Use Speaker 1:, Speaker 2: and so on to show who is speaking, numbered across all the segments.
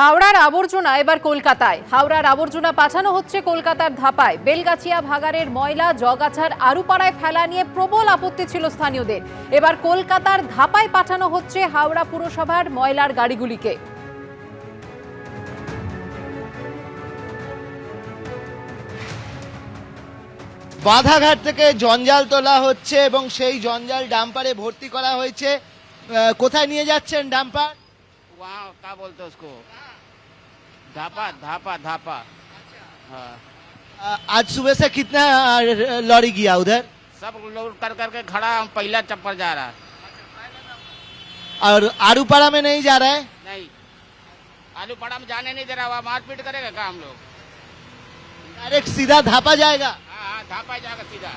Speaker 1: হাওড়ার আবর্জনা এবার কলকাতায়। হাওড়ার আবর্জনা পাঠানো হচ্ছে কলকাতার ধাপায়। বেলগাছিয়া ভাগাড়ের ময়লা, জগাছার আরুপাড়ায় ফেলা নিয়ে প্রবল আপত্তি ছিল স্থানীয়দের। এবার কলকাতার ধাপায় পাঠানো হচ্ছে হাওড়া পুরসভার ময়লার গাড়িগুলিকে।
Speaker 2: বাধাঘাট থেকে জঞ্জাল তোলা হচ্ছে এবং সেই জঞ্জাল ডাম্পারে ভর্তি করা হয়েছে। কোথায় নিয়ে যাচ্ছেন ডাম্পার?
Speaker 3: वहाँ क्या बोलते हैं उसको धापा धापा धापा हाँ
Speaker 2: আহ, आज सुबह से कितना अ, लॉरी गया उधर
Speaker 3: सब लोड कर करके खड़ा हम पहला चप्पर जा रहा है
Speaker 2: और आरूपाड़ा में नहीं जा रहा है
Speaker 3: नहीं आलू पड़ा में जाने नहीं दे रहा वहाँ मारपीट करेगा क्या हम लोग
Speaker 2: डायरेक्ट सीधा धापा जाएगा
Speaker 3: हाँ हाँ धापा जाएगा सीधा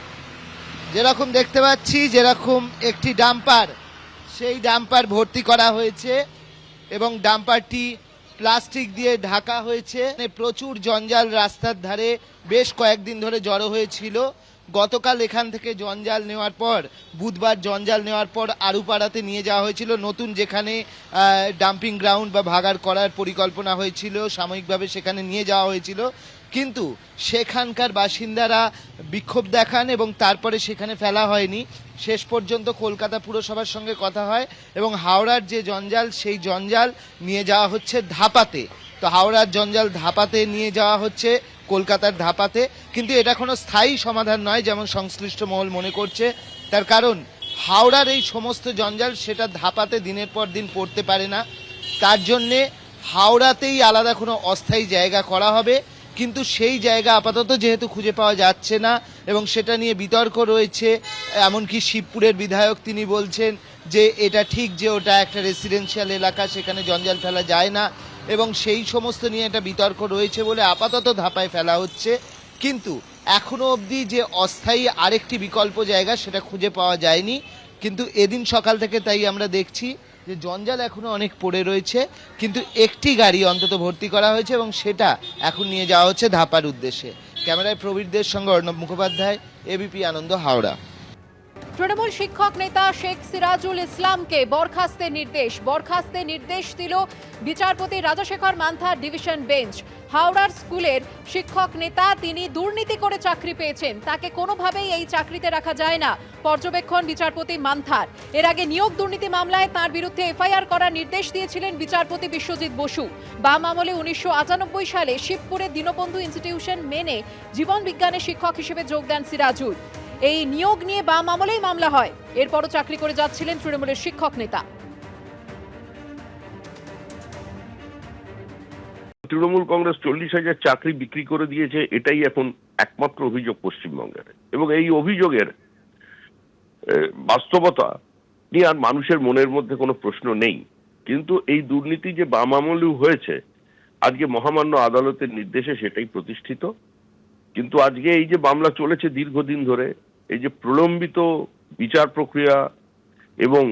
Speaker 2: যেরকম দেখতে পাচ্ছি যেরকম একটি ডাম্পার সেই ডাম্পার ভর্তি করা হয়েছে এবং ডাম্পারটি প্লাস্টিক দিয়ে ঢাকা হয়েছে। প্রচুর জঞ্জাল রাস্তার ধারে বেশ কয়েকদিন ধরে জড়ো হয়েছিল। গতকাল এখান থেকে জঞ্জাল নেওয়ার পর, বুধবার জঞ্জাল নেওয়ার পর আরুপাড়াতে নিয়ে যাওয়া হয়েছিল। নতুন যেখানে ডাম্পিং গ্রাউন্ড বা ভাগার করার পরিকল্পনা হয়েছিল, সাময়িকভাবে সেখানে নিয়ে যাওয়া হয়েছিল। কিন্তু সেখানকার বাসিন্দারা বিক্ষোভ দেখান এবং তারপরে সেখানে ফেলা হয়নি। শেষ পর্যন্ত কলকাতা পুরসভার সঙ্গে কথা হয় এবং হাওড়ার যে জঞ্জাল, সেই জঞ্জাল নিয়ে যাওয়া হচ্ছে ধাপাতে। তো হাওড়ার জঞ্জাল ধাপাতে নিয়ে যাওয়া হচ্ছে, কলকাতার ধাপাতে। কিন্তু এটা কোনো স্থায়ী সমাধান নয় যেমন সংশ্লিষ্ট মহল মনে করছে। তার কারণ, হাওড়ার এই সমস্ত জঞ্জাল সেটা ধাপাতে দিনের পর দিন পড়তে পারে না। তার জন্যে হাওড়াতেই আলাদা কোনো অস্থায়ী জায়গা করা হবে। কিন্তু সেই জায়গা আপাতত যেহেতু খুঁজে পাওয়া যাচ্ছে না এবং সেটা নিয়ে বিতর্ক রয়েছে, এমনকি শিবপুরের বিধায়ক তিনি বলছেন যে এটা ঠিক যে ওটা একটা রেসিডেন্সিয়াল এলাকা, সেখানে জঞ্জাল ফেলা যায় না এবং সেই সমস্ত নিয়ে একটা বিতর্ক রয়েছে বলে আপাতত ধাপায় ফেলা হচ্ছে। কিন্তু এখনও অবধি যে অস্থায়ী আরেকটি বিকল্প জায়গা সেটা খুঁজে পাওয়া যায়নি। কিন্তু এদিন সকাল থেকে তাই আমরা দেখছি যে জঞ্জাল এখনও অনেক পড়ে রয়েছে, কিন্তু একটি গাড়ি অন্তত ভর্তি করা হয়েছে এবং সেটা এখন নিয়ে যাওয়া হচ্ছে ধাপার উদ্দেশ্যে। ক্যামেরায় প্রবীরদের সঙ্গে অর্ণব মুখোপাধ্যায় এবিপি আনন্দ, হাওড়া।
Speaker 1: তৃণমূল শিক্ষক নেতা শেখ সিরাজুল ইসলামকে বরখাস্তের নির্দেশ। বরখাস্তের নির্দেশ দিল বিচারপতি রাজাশেখর মান্থার ডিভিশন বেঞ্চ। হাওড়ার স্কুলের শিক্ষক নেতা তিনি দুর্নীতি করে চাকরি পেয়েছেন। তাকে কোনোভাবেই এই চাকরিতে রাখা যায় না, পর্যবেক্ষণ বিচারপতি মান্থার। এর আগে নিয়োগ দুর্নীতি মামলায় তার বিরুদ্ধে এফআইআর করার নির্দেশ দিয়েছিলেন বিচারপতি বিশ্বজিৎ বসু। বাম আমলে উনিশশো সালে শিবপুরে দীনবন্ধু ইনস্টিটিউশন মেনে জীবন বিজ্ঞানের শিক্ষক হিসেবে যোগ দেন সিরাজুল। এই নিয়োগ নিয়ে বাম আমলেই মামলা হয়। এরপরও চাকরি করে যাচ্ছিলেন তৃণমূলের শিক্ষক নেতা।
Speaker 4: তৃণমূল কংগ্রেস চল্লিশ হাজার চাকরি বিক্রি করে দিয়েছে, এটাই এখন একমাত্র অভিযোগ পশ্চিমবঙ্গের। এবং এই অভিযোগের বাস্তবতা নিয়ে আর মানুষের মনের মধ্যে কোনো প্রশ্ন নেই। কিন্তু এই দুর্নীতি যে বাম আমলেও হয়েছে, আজকে মহামান্য আদালতের নির্দেশে সেটাই প্রতিষ্ঠিত। কিন্তু আজকে এই যে মামলা চলেছে দীর্ঘদিন ধরে এই যে প্রলম্বিত বিচার প্রক্রিয়া এবং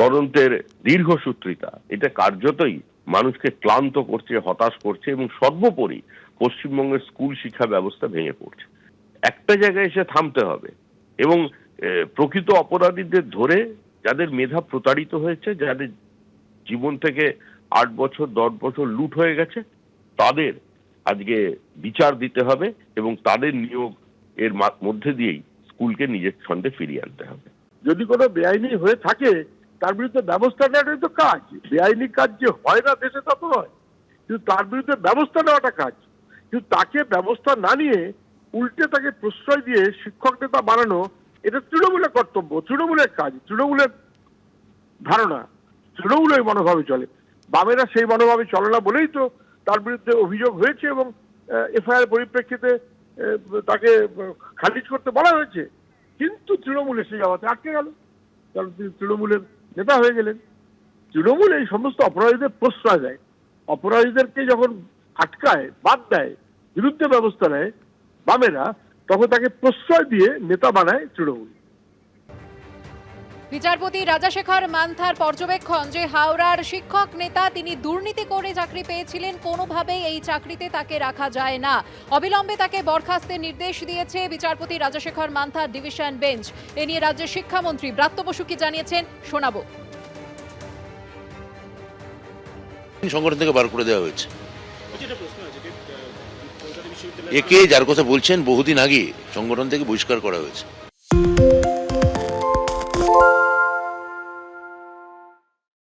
Speaker 4: তদন্তের দীর্ঘসূত্রিতা, এটা কার্যতই মানুষকে ক্লান্ত করছে, হতাশ করছে এবং সর্বোপরি পশ্চিমবঙ্গের স্কুল শিক্ষা ব্যবস্থা ভেঙে পড়ছে। একটা জায়গায় এসে থামতে হবে এবং প্রকৃত অপরাধীদের ধরে যাদের মেধা প্রতারিত হয়েছে, যাদের জীবন থেকে আট বছর, দশ বছর লুট হয়ে গেছে, তাদের আজকে বিচার দিতে হবে এবং তাদের নিয়োগ এর মধ্যে দিয়েই স্কুলকে নিজের ছন্দে ফিরিয়ে আনতে হবে।
Speaker 5: যদি কোনো বেআইনি হয়ে থাকে, তার বিরুদ্ধে ব্যবস্থা নেওয়াটাই তো কাজ। বেআইনি কাজ যে হয় না দেশে তা তো নয়। কিন্তু তার বিরুদ্ধে ব্যবস্থা নেওয়াটা কাজ। কিন্তু তাকে ব্যবস্থা না নিয়ে উল্টে তাকে প্রশ্রয় দিয়ে শিক্ষক নেতা বানানো, এটা তৃণমূলের কর্তব্য, তৃণমূলের কাজ, তৃণমূলের ধারণা তৃণমূল ওই মনোভাবে চলে। বামেরা সেই মনোভাবে চলে না বলেই তো তার বিরুদ্ধে অভিযোগ হয়েছে এবং এফআইআর পরিপ্রেক্ষিতে তাকে খালিজ করতে বলা হয়েছে। কিন্তু তৃণমূল এসে যাওয়াতে আটকে গেল। কারণ তিনি তৃণমূলের নেতা হয়ে গেলেন। তৃণমূল এই সমস্ত অপরাধীদের প্রশ্রয় দেয়। অপরাধীদেরকে যখন আটকায়, বাদ দেয়, বিরুদ্ধে ব্যবস্থা নেয় বামেরা, তখন তাকে প্রশ্রয় দিয়ে নেতা বানায় তৃণমূল।
Speaker 1: বিচারপতি রাজাশেখর মান্থার পর্যবেক্ষণ যে হাওড়ার শিক্ষক নেতা তিনি দুর্নীতি করে চাকরি পেয়েছিলেন কোনোভাবেই এই চাকরিতে তাকে রাখা যায় না। অবিলম্বে তাকে বরখাস্তের নির্দেশ দিয়েছে বিচারপতি রাজাশেখর মান্থার ডিভিশন বেঞ্চ। এ নিয়ে রাজ্যের শিক্ষামন্ত্রী ব্রাত্য বসু কি জানিয়েছেন শোনাবো।
Speaker 6: সংগঠন থেকে বার করে দেওয়া হয়েছে। একে যার কথা বলছেন বহুদিন আগে সংগঠন থেকে বহিষ্কার করা হয়েছে।